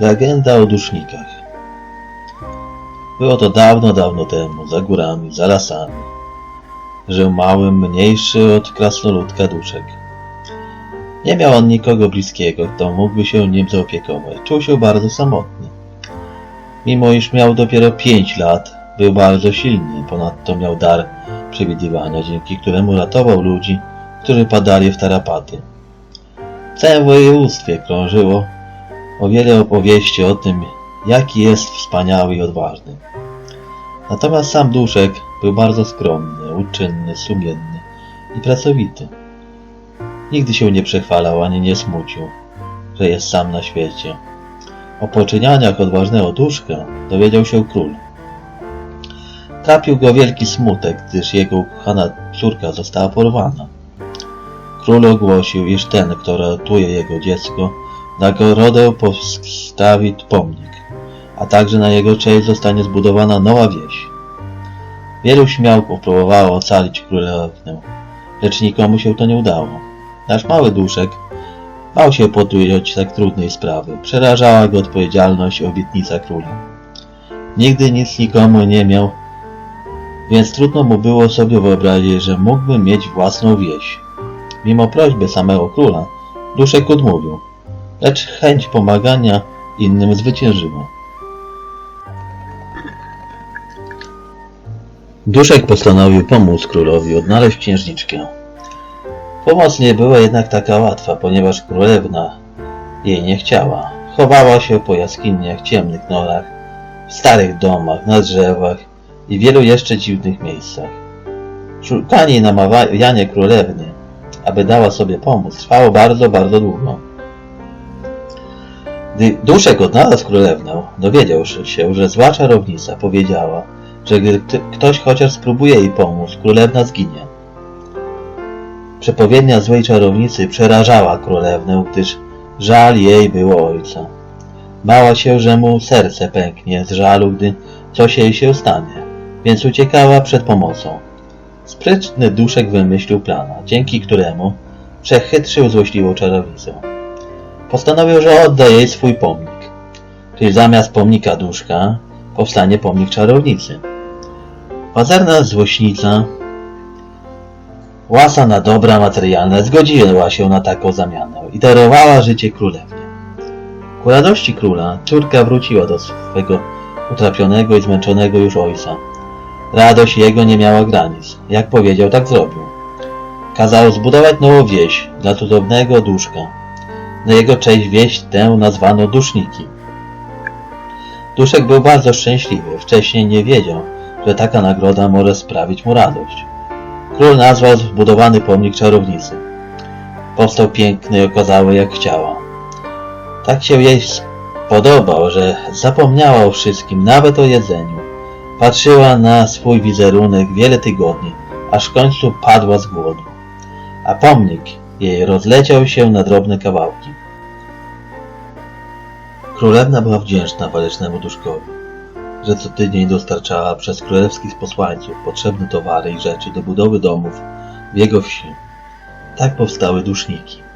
Legenda o dusznikach. Było to dawno, dawno temu, za górami, za lasami. Żył mały, mniejszy od krasnoludka duszek. Nie miał on nikogo bliskiego, kto mógłby się nim zaopiekować. Czuł się bardzo samotny. Mimo iż miał dopiero pięć lat, był bardzo silny, ponadto miał dar przewidywania, dzięki któremu ratował ludzi, którzy padali w tarapaty. W całym województwie krążyło wiele opowieści o tym, jaki jest wspaniały i odważny. Natomiast sam Duszek był bardzo skromny, uczynny, sumienny i pracowity. Nigdy się nie przechwalał ani nie smucił, że jest sam na świecie. O poczynianiach odważnego Duszka dowiedział się król. Trapił go wielki smutek, gdyż jego ukochana córka została porwana. Król ogłosił, iż ten, kto ratuje jego dziecko, nagrodę postawi pomnik, a także na jego cześć zostanie zbudowana nowa wieś. Wielu śmiałków próbowało ocalić królewnę, lecz nikomu się to nie udało. Nasz mały duszek bał się podjąć tak trudnej sprawy. Przerażała go odpowiedzialność i obietnica króla. Nigdy nic nikomu nie miał, więc trudno mu było sobie wyobrazić, że mógłby mieć własną wieś. Mimo prośby samego króla, duszek odmówił lecz chęć pomagania innym zwyciężyła. Duszek postanowił pomóc królowi odnaleźć księżniczkę. Pomoc nie była jednak taka łatwa, ponieważ królewna jej nie chciała. Chowała się po jaskiniach, ciemnych norach, w starych domach, na drzewach i wielu jeszcze dziwnych miejscach. Szukanie i namawianie królewny, aby dała sobie pomóc, trwało bardzo, bardzo długo. Gdy Duszek odnalazł królewnę, dowiedział się, że zła czarownica powiedziała, że gdy kto- ktoś chociaż spróbuje jej pomóc, królewna zginie. Przepowiednia złej czarownicy przerażała królewnę, gdyż żal jej było ojca. Bała się, że mu serce pęknie z żalu, gdy coś jej się stanie, więc uciekała przed pomocą. Sprytny Duszek wymyślił plana, dzięki któremu przechytrzył złośliwą czarownicę postanowił, że odda jej swój pomnik. Czyli zamiast pomnika duszka powstanie pomnik czarownicy. Pazerna złośnica, łasa na dobra materialne, zgodziła się na taką zamianę i darowała życie królewnie. Ku radości króla córka wróciła do swego utrapionego i zmęczonego już ojca. Radość jego nie miała granic. Jak powiedział, tak zrobił. Kazał zbudować nową wieś dla cudownego duszka, na jego cześć wieś tę nazwano Duszniki. Duszek był bardzo szczęśliwy. Wcześniej nie wiedział, że taka nagroda może sprawić mu radość. Król nazwał zbudowany pomnik czarownicy. Powstał piękny i okazały jak chciała. Tak się jej podobał, że zapomniała o wszystkim, nawet o jedzeniu. Patrzyła na swój wizerunek wiele tygodni, aż w końcu padła z głodu. A pomnik jej rozleciał się na drobne kawałki. Królewna była wdzięczna walecznemu duszkowi, że co tydzień dostarczała przez królewskich posłańców potrzebne towary i rzeczy do budowy domów w jego wsi. Tak powstały duszniki.